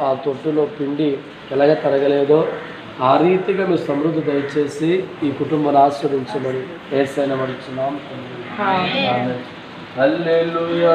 ఆ తొట్టులో పిండి ఎలాగ తరగలేదో ఆ రీతిగా మీరు సమృద్ధి దయచేసి ఈ కుటుంబాన్ని ఆస్వాదించమని ఏసైన మడుచున్నాం హల్లెలూయా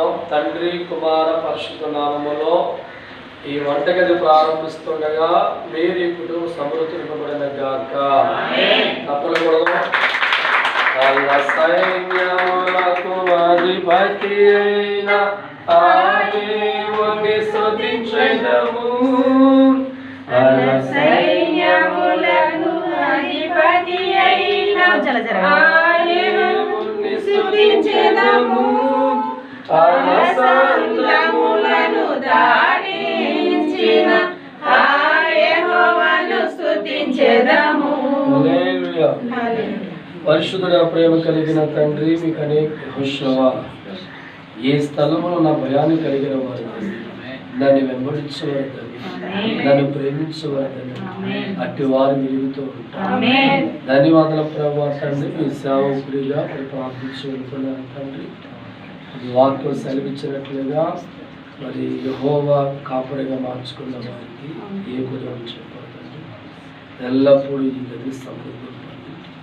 ప్రారంభిద్దాం తండ్రి కుమార పరిశుద్ధ నామములో ఈ వంటగది ప్రారంభిస్తుండగా మీరు కుటుంబ సమృద్ధింపబడిన గాక తప్పులు కూడా కళ్ళ సైన్యములకు అధిపతి అయిన ఆ దేవుని స్తుతించెదము. కళ్ళ సైన్యములకు అధిపతి అయిన అలసంద్రములను దాటించిన ఆ యెహోవాను స్తుతించెదము. పరిశుద్ధుడ ప్రేమ కలిగిన తండ్రి మీకు అనేక హుషవా ఏ స్థలంలో నా భయాన్ని కలిగిన వారు? దాన్ని వెంబడించవద్దని దాన్ని ప్రేమించవద్దని అట్టి వారు మిలుగుతూ ఉంటారు. ధన్యవాదాల ప్రభావ తండ్రి. మీ సేవకుడిగా ప్రార్థించి వెళ్తున్నాను తండ్రి. వాక్యం సెలవిచ్చినట్లుగా మరి యహోవా కాపరిగా మార్చుకున్న వారికి ఏ కుదరం చెప్పండి ఎల్లప్పుడూ ఈ గది సమృద్ధి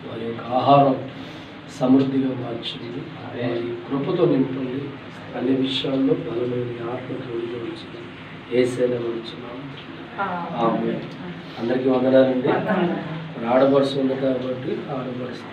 వారి యొక్క ఆహారం సమృద్ధిగా మార్చింది వారి కృపతో నింపండి అన్ని విషయాల్లో బలమైన ఆత్మ తోడుగా వచ్చింది ఏసైనా వచ్చున్నాం ఆమె అందరికీ వందనాలండి. ఆడపడుచు ఉంది కాబట్టి ఆడపడుచు.